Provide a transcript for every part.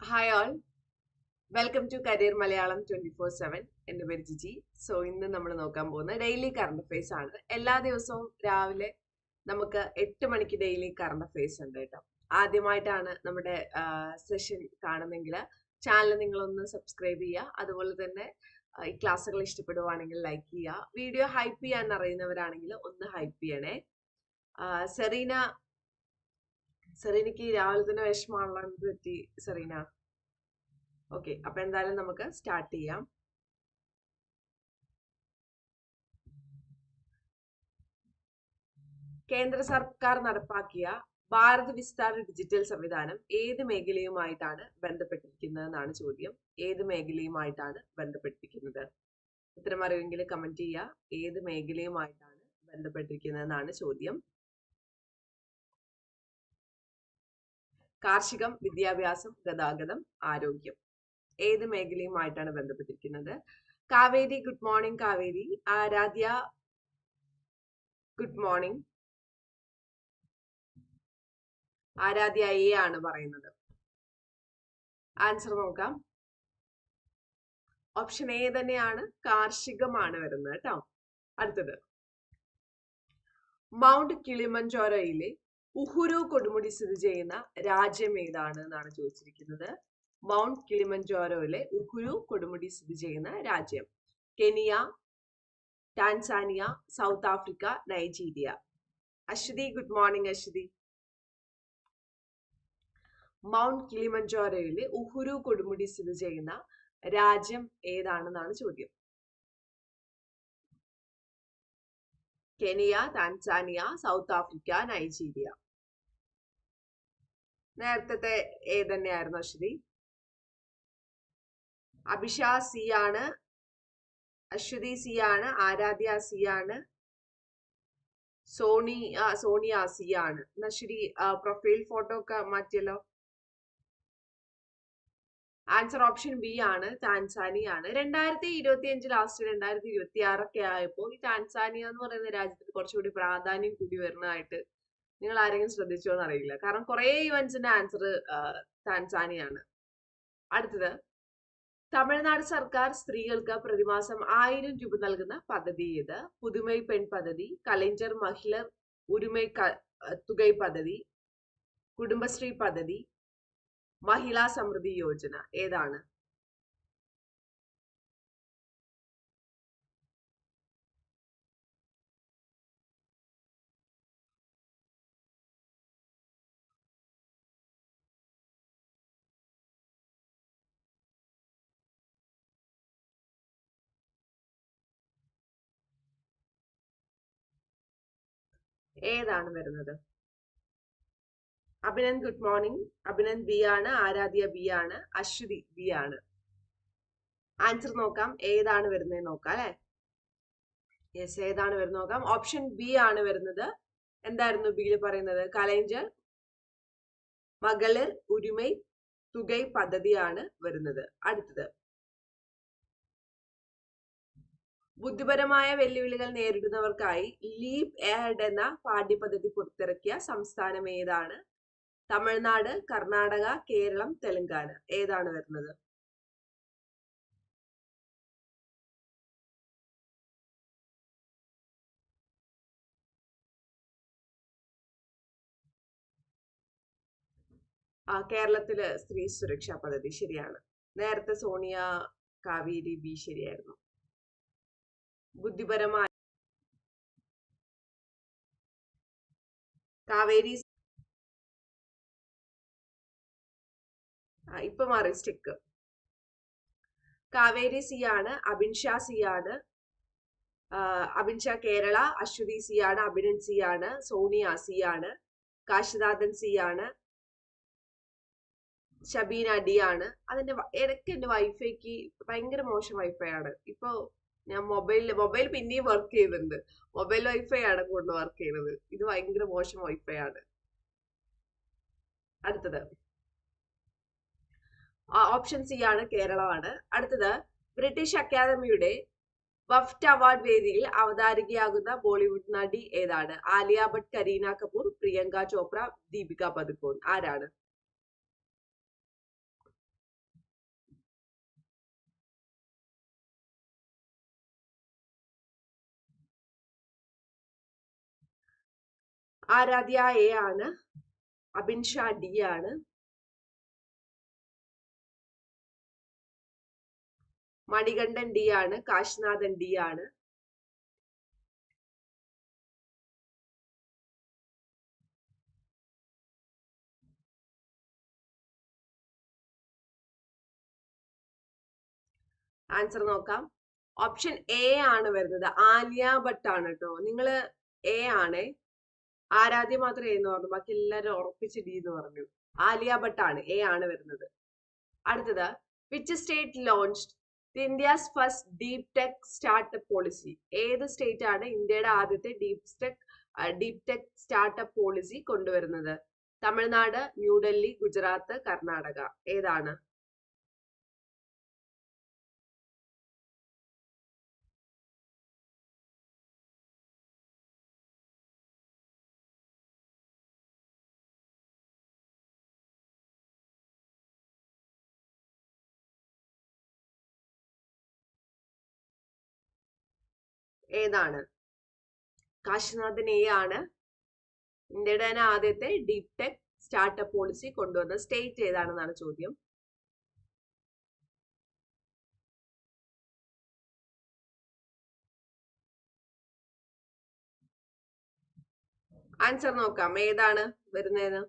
Hi all welcome to career Malayalam twenty four seven എന്റെ പേര് Jiji. So ഇന്ന് നമ്മൾ നോക്കാൻ പോകുന്നത് ഡെയിലി കറണ്ട് അഫയേഴ്സ് ആണ്. എല്ലാ ദിവസവും രാവിലെ നമുക്ക് എട്ട് മണിക്ക് ഡെയിലി കറണ്ട് അഫയേഴ്സ് ഉണ്ട് കേട്ടോ. ആദ്യമായിട്ടാണ് നമ്മുടെ സെഷൻ കാണുന്നെങ്കിൽ ചാനൽ നിങ്ങളൊന്ന് സബ്സ്ക്രൈബ് ചെയ്യുക. അതുപോലെ തന്നെ ഈ ക്ലാസ്സുകൾ ഇഷ്ടപ്പെടുവാണെങ്കിൽ ലൈക്ക് ചെയ്യുക. വീഡിയോ ഹൈപ്പ് ചെയ്യാൻ അറിയുന്നവരാണെങ്കിൽ ഒന്ന് ഹൈപ്പ് ചെയ്യണേ. ആ, സെറീന എനിക്ക് രാവിലെ തന്നെ വിഷമമാണല്ലോ എന്ത് പറ്റി സെറീന? ഓക്കെ അപ്പൊ എന്തായാലും നമുക്ക് സ്റ്റാർട്ട് ചെയ്യാം. കേന്ദ്ര സർക്കാർ നടപ്പാക്കിയ ഭാരത് വിസ്താര ഡിജിറ്റൽ സംവിധാനം ഏത് മേഖലയുമായിട്ടാണ് ബന്ധപ്പെട്ടിരിക്കുന്നത് എന്നാണ് ചോദ്യം. ഏത് മേഖലയുമായിട്ടാണ് ബന്ധപ്പെട്ടിരിക്കുന്നത്? ഉത്തരം അറിയുമെങ്കിൽ കമന്റ് ചെയ്യുക. ഏത് മേഖലയുമായിട്ടാണ് ബന്ധപ്പെട്ടിരിക്കുന്നത് എന്നാണ് ചോദ്യം. കാർഷികം വിദ്യാഭ്യാസം ഗതാഗതം ആരോഗ്യം. ഏത് മേഖലയുമായിട്ടാണ് ബന്ധപ്പെട്ടിരിക്കുന്നത്? Kaveri good morning Kaveri. Aaradhya good morning. Aaradhya A ആണ് പറയുന്നത്. ആൻസർ നോക്കാം. ഓപ്ഷൻ എ തന്നെയാണ്. കാർഷികമാണ് വരുന്നത് കേട്ടോ. അടുത്തത്. മൗണ്ട് കിളിമഞ്ചോരയിലെ ഉഹുരു കൊടുമുടി സ്ഥിതി ചെയ്യുന്ന രാജ്യം ഏതാണ് എന്നാണ് ചോദിച്ചിരിക്കുന്നത്. മൗണ്ട് കിളിമഞ്ചോരോയിലെ ഉഹുരു കൊടുമുടി സ്ഥിതി ചെയ്യുന്ന രാജ്യം. Kenya Tanzania South Africa Nigeria. Aswathi good morning Aswathi. Mount കിളിമഞ്ചോരയിലെ Uhuru കൊടുമുടി സ്ഥിതി ചെയ്യുന്ന രാജ്യം ഏതാണെന്നാണ് ചോദ്യം. Kenya Tanzania South Africa Nigeria. നേരത്തെ ഏതന്നെയായിരുന്നു അശ്വതി അഭിഷ സി ആണ് അശ്വതി സി ആണ് ആരാധ്യ സി ആണ് സോണി സോണിയ സി ആണ്. ശരി പ്രൊഫൈൽ ഫോട്ടോ ഒക്കെ മാറ്റിയല്ലോ. ആൻസർ ഓപ്ഷൻ ബി ആണ് ടാൻസാനിയ ആണ്. രണ്ടായിരത്തി ഇരുപത്തി അഞ്ച് ലാസ്റ്റ് രണ്ടായിരത്തി ഇരുപത്തി ആറൊക്കെ ആയപ്പോൾ ഈ ടാൻസാനിയ എന്ന് പറയുന്ന രാജ്യത്തിന് കുറച്ചുകൂടി പ്രാധാന്യം കൂടി വരുന്നതായിട്ട് നിങ്ങൾ ആരെങ്കിലും ശ്രദ്ധിച്ചോ എന്ന് അറിയില്ല കാരണം കുറേ ഇവൻസിന്റെ ആൻസർ താൻസാനിയാണ്. അടുത്തത്. തമിഴ്നാട് സർക്കാർ സ്ത്രീകൾക്ക് പ്രതിമാസം ആയിരം രൂപ നൽകുന്ന പദ്ധതി ഇത്. പുതുമൈ പെൺ പദ്ധതി കലഞ്ചർ മഹിളർ ഉരുമൈ തുകൈ പദ്ധതി കുടുംബശ്രീ പദ്ധതി മഹിളാ സമൃദ്ധി യോജന ഏതാണ്? ഏതാണ് വരുന്നത്? Abhinand good morning. Abhinand B ആണ്. ആരാധ്യ ബി ആണ്. അശ്വതി ബി ആണ്. ആൻസർ നോക്കാം. ഏതാണ് വരുന്നത് നോക്കാം അല്ലെ? യെസ് ഏതാണ് വരുന്നത് നോക്കാം. ഓപ്ഷൻ ബി ആണ് വരുന്നത്. എന്തായിരുന്നു ബിയിൽ പറയുന്നത്? കലൈഞ്ചർ മകളിർ ഉരുമൈ തുകൈ പദ്ധതിയാണ് വരുന്നത്. അടുത്തത്. ബുദ്ധിപരമായ വെല്ലുവിളികൾ നേരിടുന്നവർക്കായി ലീപ് എഹഡ് എന്ന പാഠ്യപദ്ധതി പുറത്തിറക്കിയ സംസ്ഥാനം ഏതാണ്? തമിഴ്നാട് കർണാടക കേരളം തെലങ്കാന. ഏതാണ് വരുന്നത്? ആ കേരളത്തിൽ സ്ത്രീ സുരക്ഷാ പദ്ധതി ശരിയാണ്. നേരത്തെ സോണിയ കാവേരി ബി ശരിയായിരുന്നു. ബുദ്ധിപരമായ കാവേരി ഇപ്പൊ മാറി സ്റ്റിക്ക് കാവേരി സി ആണ് അബിൻഷാ സി ആണ് അബിൻഷ കേരള അശ്വതി സി ആണ് അഭിനൻ സി ആണ് സോണിയ സി ആണ് കാശിനാഥൻ സി ആണ് ഷബീന ഡി ആണ്. അതിന്റെ ഇടയ്ക്ക് എന്റെ വൈഫൈക്ക് ഭയങ്കര മോശം വൈഫൈ ആണ് ഇപ്പൊ ഞാൻ മൊബൈലിൽ മൊബൈൽ പിന്നെയും വർക്ക് ചെയ്യുന്നുണ്ട്. മൊബൈൽ വൈഫൈ ആണ് കൂടുതൽ വർക്ക് ചെയ്യുന്നത് ഇത് ഭയങ്കര മോശം വൈഫൈ ആണ്. അടുത്തത്. ഓപ്ഷൻ സി ആണ് കേരളമാണ്. അടുത്തത്. ബ്രിട്ടീഷ് അക്കാദമിയുടെ വഫ്റ്റ് അവാർഡ് വേദിയിൽ അവതാരികയാകുന്ന ബോളിവുഡ് നടി ഏതാണ്? ആലിയ ഭട്ട് കരീന കപൂർ പ്രിയങ്ക ചോപ്ര ദീപിക പദുക്കോൺ. ആരാണ്? ആരാധ്യ എ ആണ്. അബിൻഷ ഡി ആണ്. മണികണ്ഠൻ ഡി ആണ്. കാശിനാഥൻ ഡി ആണ്. ആൻസർ നോക്കാം. ഓപ്ഷൻ എ ആണ് വരുന്നത്. ആലിയ ഭട്ട് ആണ് കേട്ടോ നിങ്ങൾ എ ആണ്. ആരാധ്യ മാത്രം എന്ന് പറഞ്ഞു. ബാക്കി എല്ലാരും ഉറപ്പിച്ച് ഡി എന്ന് പറഞ്ഞു. ആലിയ ഭട്ട് ആണ് എ ആണ് വരുന്നത്. അടുത്തത് which state launched India's first deep tech startup policy ഏത് സ്റ്റേറ്റ് ആണ് ഇന്ത്യയുടെ ആദ്യത്തെ deep tech deep tech startup policy കൊണ്ടുവരുന്നത്? തമിഴ്നാട് ന്യൂഡൽഹി ഗുജറാത്ത് കർണാടക. ഏതാണ്? ഏതാണ്? കാശിനാഥൻ എ ആണ്. ഇന്ത്യയുടെ തന്നെ ആദ്യത്തെ ഡീപ് ടെക് സ്റ്റാർട്ടപ്പ് പോളിസി കൊണ്ടുവന്ന സ്റ്റേറ്റ് ഏതാണെന്നാണ് ചോദ്യം. ആൻസർ നോക്കാം. ഏതാണ് വരുന്നതെന്ന്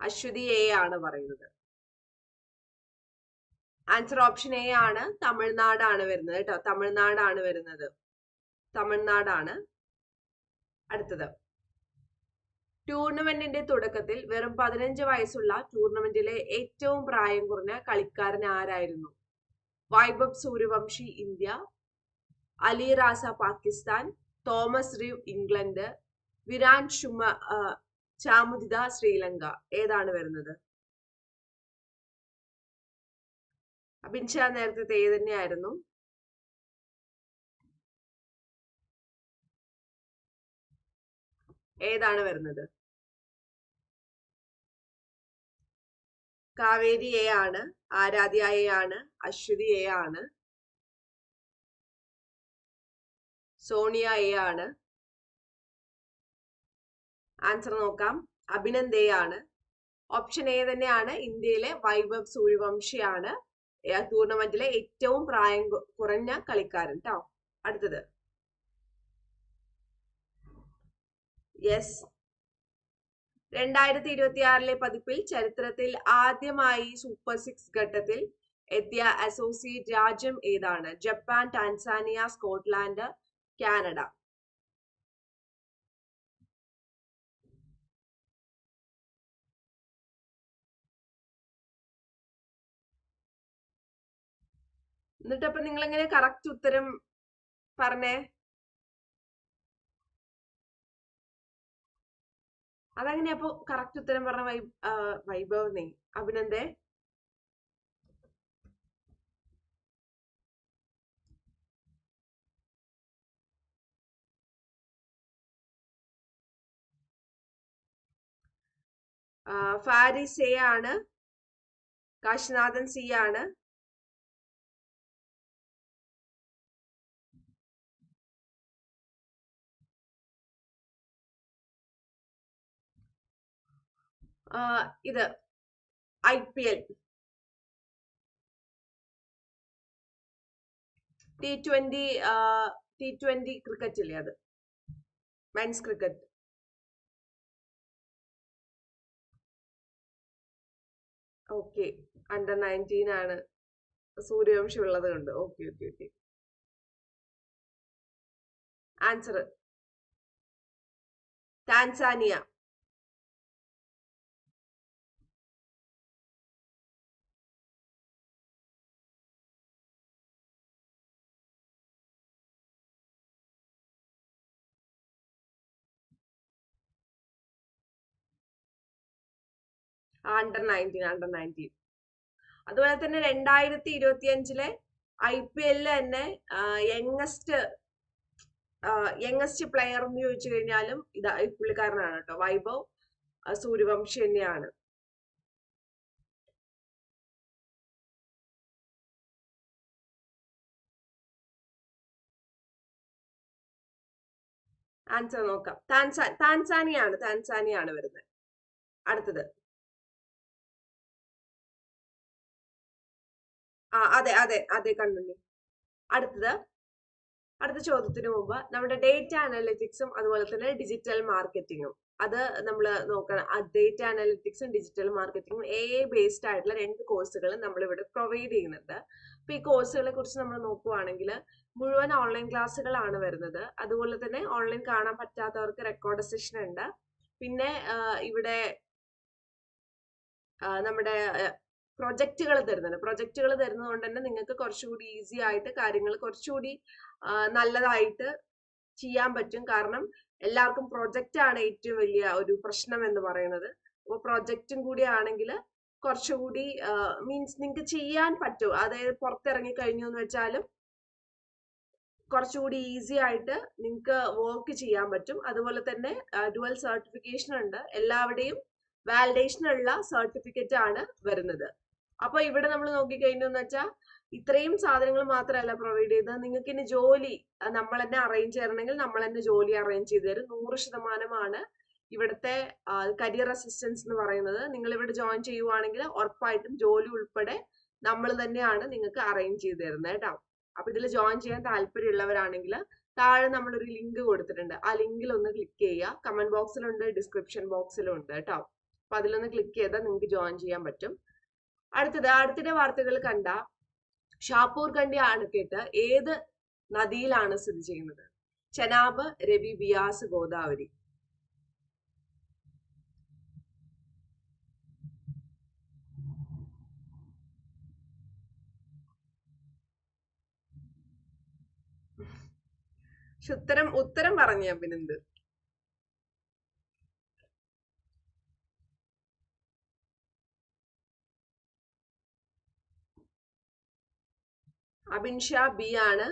അശ്വതി എ ആണ് പറയുന്നത്. ആൻസർ ഓപ്ഷൻ എ ആണ്. തമിഴ്നാടാണ് വരുന്നത് കേട്ടോ. തമിഴ്നാടാണ് വരുന്നത്. തമിഴ്നാടാണ് അടുത്തത്. ടൂർണമെന്റിന്റെ തുടക്കത്തിൽ വെറും പതിനഞ്ച് വയസ്സുള്ള ടൂർണമെന്റിലെ ഏറ്റവും പ്രായം കുറഞ്ഞ കളിക്കാരൻ ആരായിരുന്നു? Vaibhav Suryavanshi India. Ali Raza Pakistan. Thomas Reeve England. Viran Shuma Chamuditha Sri Lanka. ഏതാണ് വരുന്നത്? അബിൻഷാ നേരത്തെ ഏത് തന്നെയായിരുന്നു. ഏതാണ് വരുന്നത്? കാവേരി എ ആണ് ആരാധ്യ എ ആണ് അശ്വതി എ ആണ് സോണിയ എ ആണ്. ആൻസർ നോക്കാം. അഭിനന്ദ് എ ആണ്. ഓപ്ഷൻ എ തന്നെയാണ്. ഇന്ത്യയിലെ വൈഭവ് സൂര്യവംശിയാണ് ടൂർണമെന്റിലെ ഏറ്റവും പ്രായം കുറഞ്ഞ കളിക്കാരൻ കേട്ടോ അടുത്തത്. യെസ് രണ്ടായിരത്തി ഇരുപത്തി ആറിലെ പതിപ്പിൽ ചരിത്രത്തിൽ ആദ്യമായി സൂപ്പർ സിക്സ് ഘട്ടത്തിൽ എത്തിയ അസോസിയേറ്റ് രാജ്യം ഏതാണ്? ജപ്പാൻ ടാൻസാനിയ സ്കോട്ട്ലാൻഡ് കാനഡ എന്നിട്ട് അപ്പൊ നിങ്ങൾ എങ്ങനെ കറക്റ്റ് ഉത്തരം പറഞ്ഞേ? അതങ്ങനെ അപ്പൊ കറക്റ്റ് ഉത്തരം പറഞ്ഞ വൈ വൈഭവന്നേ അഭിനന്ദേ. ഫാരിസ് എ ആണ് കാശിനാഥൻ സി ആണ് ഇത് I P L. T twenty T twenty cricket ഇല്ലേ അത്? Men's cricket. Okay under nineteen ആണ് സൂര്യവംശി ഉള്ളത് കൊണ്ട്. Okay okay okay. Answer Tanzania. Under nineteen under nineteen അതുപോലെ തന്നെ രണ്ടായിരത്തി ഇരുപത്തി അഞ്ചിലെ ഐ പി എല്ലിൽ തന്നെ യങ്ങസ്റ്റ് യങ്ങസ്റ്റ് പ്ലെയർ എന്ന് ചോദിച്ചു കഴിഞ്ഞാലും ഇത് പുള്ളിക്കാരനാണ് കേട്ടോ. വൈഭവ് സൂര്യവംശി തന്നെയാണ്. ആൻസർ നോക്കാം. താൻസാ താൻസാനിയാണ് താൻസാനിയാണ് വരുന്നത്. അടുത്തത്. ആ അതെ അതെ അതെ കണ്ണുണ്ണി അടുത്തത് അടുത്ത ചോദ്യത്തിന് മുമ്പ് നമ്മുടെ ഡേറ്റ അനലിറ്റിക്സും അതുപോലെ തന്നെ ഡിജിറ്റൽ മാർക്കറ്റിങ്ങും അത് നമ്മൾ നോക്കണം. ഡേറ്റ അനലിറ്റിക്സും ഡിജിറ്റൽ മാർക്കറ്റിങ്ങും എ ബേസ്ഡ് ആയിട്ടുള്ള രണ്ട് കോഴ്സുകൾ നമ്മൾ ഇവിടെ പ്രൊവൈഡ് ചെയ്യുന്നുണ്ട്. അപ്പൊ ഈ കോഴ്സുകളെ കുറിച്ച് നമ്മൾ നോക്കുവാണെങ്കിൽ മുഴുവൻ ഓൺലൈൻ ക്ലാസ്സുകളാണ് വരുന്നത്. അതുപോലെ തന്നെ ഓൺലൈൻ കാണാൻ പറ്റാത്തവർക്ക് റെക്കോർഡ് സെഷൻ ഉണ്ട്. പിന്നെ ഇവിടെ നമ്മുടെ പ്രൊജക്റ്റുകൾ തരുന്നുണ്ട്. പ്രൊജക്റ്റുകൾ തരുന്നത് കൊണ്ട് തന്നെ നിങ്ങൾക്ക് കുറച്ചുകൂടി ഈസി ആയിട്ട് കാര്യങ്ങൾ കുറച്ചുകൂടി നല്ലതായിട്ട് ചെയ്യാൻ പറ്റും. കാരണം എല്ലാവർക്കും പ്രൊജക്റ്റ് ആണ് ഏറ്റവും വലിയ ഒരു പ്രശ്നം എന്ന് പറയുന്നത്. അപ്പോൾ പ്രൊജക്റ്റും കൂടി ആണെങ്കിൽ കുറച്ചുകൂടി മീൻസ് നിങ്ങൾക്ക് ചെയ്യാൻ പറ്റും. അതായത് പുറത്തിറങ്ങി കഴിഞ്ഞു എന്ന് വെച്ചാലും കുറച്ചുകൂടി ഈസി ആയിട്ട് നിങ്ങൾക്ക് വർക്ക് ചെയ്യാൻ പറ്റും. അതുപോലെ തന്നെ ഡുവൽ സർട്ടിഫിക്കേഷൻ ഉണ്ട്. എല്ലാവരുടെയും വാലിഡേഷൻ ഉള്ള സർട്ടിഫിക്കറ്റ് ആണ് വരുന്നത്. അപ്പൊ ഇവിടെ നമ്മൾ നോക്കിക്കഴിഞ്ഞു എന്ന് വെച്ചാൽ ഇത്രയും സാധനങ്ങൾ മാത്രമല്ല പ്രൊവൈഡ് ചെയ്തത്. നിങ്ങൾക്ക് ഇനി ജോലി നമ്മൾ തന്നെ അറേഞ്ച് ചെയ്യണമെങ്കിൽ നമ്മൾ തന്നെ ജോലി അറേഞ്ച് ചെയ്ത് തരും. നൂറ് ശതമാനമാണ് ഇവിടുത്തെ കരിയർ അസിസ്റ്റൻസ് എന്ന് പറയുന്നത്. നിങ്ങൾ ഇവിടെ ജോയിൻ ചെയ്യുവാണെങ്കിൽ ഉറപ്പായിട്ടും ജോലി ഉൾപ്പെടെ നമ്മൾ തന്നെയാണ് നിങ്ങൾക്ക് അറേഞ്ച് ചെയ്ത് തരുന്നത് കേട്ടോ. അപ്പൊ ഇതിൽ ജോയിൻ ചെയ്യാൻ താല്പര്യമുള്ളവരാണെങ്കിൽ താഴെ നമ്മളൊരു ലിങ്ക് കൊടുത്തിട്ടുണ്ട്. ആ ലിങ്കിൽ ഒന്ന് ക്ലിക്ക് ചെയ്യുക. കമന്റ് ബോക്സിലുണ്ട് ഡിസ്ക്രിപ്ഷൻ ബോക്സിലും ഉണ്ട് കേട്ടോ. അപ്പൊ അതിലൊന്ന് ക്ലിക്ക് ചെയ്താൽ നിങ്ങൾക്ക് ജോയിൻ ചെയ്യാൻ പറ്റും. അടുത്തത് അടുത്തിടെ വാർത്തകൾ കണ്ട ഷാപ്പൂർ കണ്ടി അണക്കെട്ട് ഏത് നദിയിലാണ് സ്ഥിതി ചെയ്യുന്നത്? ചെനാബ് രവി ബിയാസ് ഗോദാവരി. ഉത്തരം ഉത്തരം പറഞ്ഞ പിന്നെന്ത്? അബിൻ ഷാ ബി ആണ്.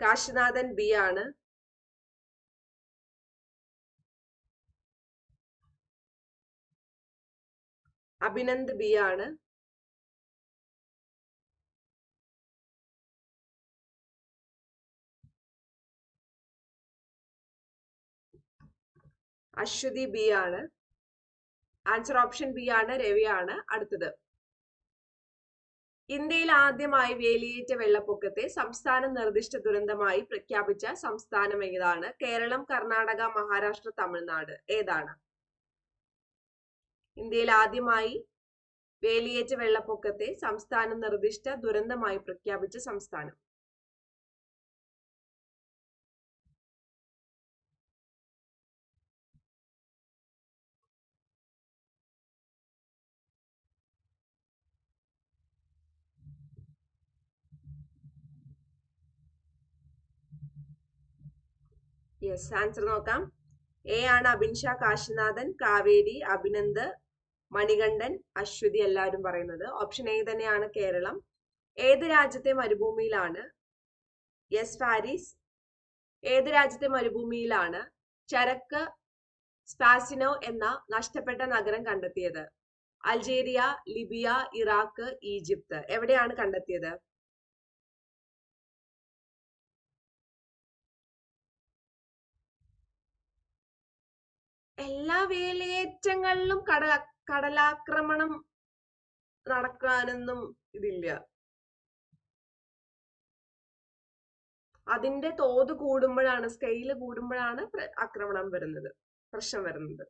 കാശിനാഥൻ ബി ആണ്. അഭിനന്ദ് ബി ആണ്. അശ്വതി ബി ആണ്. ആൻസർ ഓപ്ഷൻ ബി ആണ് രവിയാണ് അടുത്തത്. ഇന്ത്യയിൽ ആദ്യമായി വേലിയേറ്റ വെള്ളപ്പൊക്കത്തെ സംസ്ഥാന നിർദ്ദിഷ്ട ദുരന്തമായി പ്രഖ്യാപിച്ച സംസ്ഥാനം ഏതാണ്? കേരളം കർണാടക മഹാരാഷ്ട്ര തമിഴ്നാട്. ഏതാണ്? ഇന്ത്യയിൽ ആദ്യമായി വേലിയേറ്റ വെള്ളപ്പൊക്കത്തെ സംസ്ഥാന നിർദ്ദിഷ്ട ദുരന്തമായി പ്രഖ്യാപിച്ച സംസ്ഥാനം. യെസ് ആൻസർ നോക്കാം. എ ആണ് അബിൻഷ കാശിനാഥൻ കാവേരി അഭിനന്ദ് മണികണ്ഠൻ അശ്വതി എല്ലാവരും പറയുന്നത്. ഓപ്ഷൻ എ തന്നെയാണ് കേരളം. ഏത് രാജ്യത്തെ മരുഭൂമിയിലാണ്? Yes Paris. ഏത് രാജ്യത്തെ മരുഭൂമിയിലാണ്? ചരക്ക് സ്പാസിനോ എന്ന നഷ്ടപ്പെട്ട നഗരം കണ്ടെത്തിയത്. Algeria Libya Iraq Egypt. എവിടെയാണ് കണ്ടെത്തിയത്? എല്ലാ വേലിയേറ്റങ്ങളിലും കടല കടലാക്രമണം നടക്കാനൊന്നും ഇതില്ല. അതിന്റെ തോത് കൂടുമ്പോഴാണ് സ്കെയിൽ കൂടുമ്പോഴാണ് ആക്രമണം വരുന്നത് പ്രശ്നം വരുന്നത്.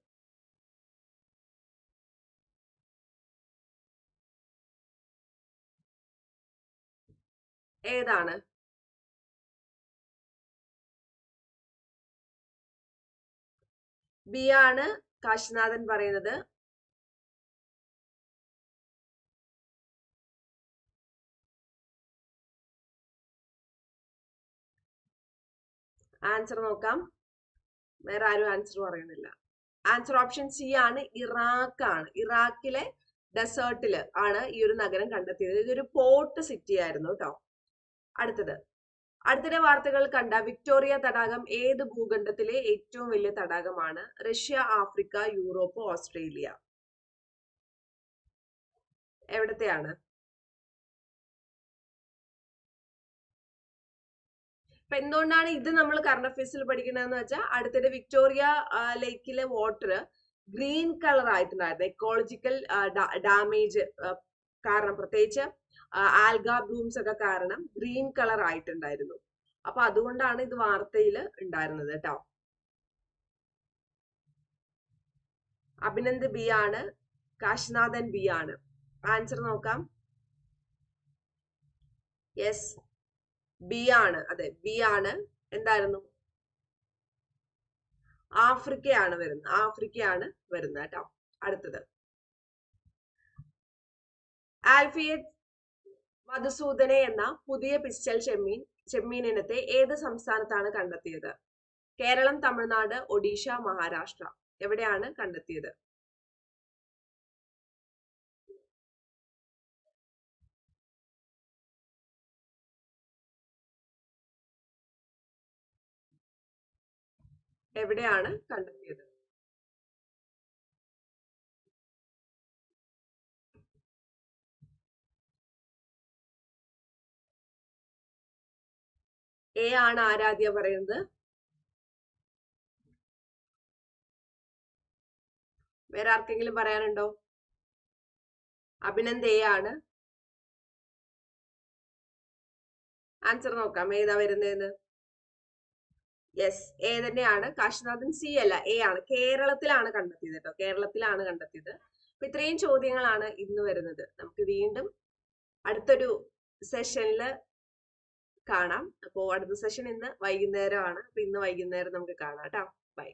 ഏതാണ്? ബി ആണ് കാശിനാഥൻ പറയുന്നത്. ആൻസർ നോക്കാം. വേറെ ആരും ആൻസർ പറയുന്നില്ല. ആൻസർ ഓപ്ഷൻ സി ആണ് ഇറാഖ് ആണ്. ഇറാഖിലെ ഡെസേർട്ടിൽ ആണ് ഈ ഒരു നഗരം കണ്ടെത്തിയത്. ഇതൊരു പോർട്ട് സിറ്റി ആയിരുന്നു കേട്ടോ. അടുത്തത്. അടുത്തിടെ വാർത്തകൾ കണ്ട വിക്ടോറിയ തടാകം ഏത് ഭൂഖണ്ഡത്തിലെ ഏറ്റവും വലിയ തടാകമാണ്? Russia Africa Europe Australia. എവിടത്തെയാണ്? അപ്പൊ എന്തുകൊണ്ടാണ് ഇത് നമ്മൾ കറണ്ട് അഫയേഴ്സിൽ പഠിക്കുന്നതെന്ന് വെച്ചാൽ അടുത്തിടെ വിക്ടോറിയ ലേക്കിലെ വാട്ടർ ഗ്രീൻ കളർ ആയിട്ടുണ്ടായിരുന്നു. എക്കോളജിക്കൽ ഡാമേജ് കാരണം പ്രത്യേകിച്ച് ആൽഗ ബ്ലൂംസ് ഒക്കെ കാരണം ഗ്രീൻ കളർ ആയിട്ടുണ്ടായിരുന്നു. അപ്പൊ അതുകൊണ്ടാണ് ഇത് വാർത്തയിൽ ഉണ്ടായിരുന്നത് കേട്ടോ. അഭിനന്ദ് ബി ആണ് കാശിനാഥൻ ബി ആണ്. ആൻസർ നോക്കാം. യെസ് ബി ആണ്. അതെ ബി ആണ്. എന്തായിരുന്നു? ആഫ്രിക്കയാണ് വരുന്നത്. ആഫ്രിക്കയാണ് വരുന്നത് കേട്ടോ. അടുത്തത്. ആൽഫിയറ്റ് മധുസൂദനെ എന്ന പുതിയ പിസ്റ്റൽ ചെമ്മീൻ ചെമ്മീൻ ഇനത്തെ ഏത് സംസ്ഥാനത്താണ് കണ്ടെത്തിയത്? കേരളം തമിഴ്നാട് ഒഡീഷ മഹാരാഷ്ട്ര. എവിടെയാണ് കണ്ടെത്തിയത്? എവിടെയാണ് കണ്ടെത്തിയത്? എ ആണ് ആരാധ്യ പറയുന്നത്. വേറെ ആർക്കെങ്കിലും പറയാനുണ്ടോ? അഭിനന്ദ് എ ആണ്. ആൻസർ നോക്കാം. ഏതാ വരുന്നതെന്ന് യെസ് എ തന്നെയാണ്. കാശിനാഥൻ സി അല്ല എ ആണ്. കേരളത്തിലാണ് കണ്ടെത്തിയത് കേട്ടോ കേരളത്തിലാണ് കണ്ടെത്തിയത്. അപ്പൊ ഇത്രയും ചോദ്യങ്ങളാണ് ഇന്ന് വരുന്നത്. നമുക്ക് വീണ്ടും അടുത്തൊരു സെഷനിൽ കാണാം. അപ്പോൾ അടുത്ത സെഷൻ ഇന്ന് വൈകുന്നേരമാണ്. അപ്പോൾ ഇന്ന് വൈകുന്നേരം നമുക്ക് കാണാം. കേട്ടോ. ബൈ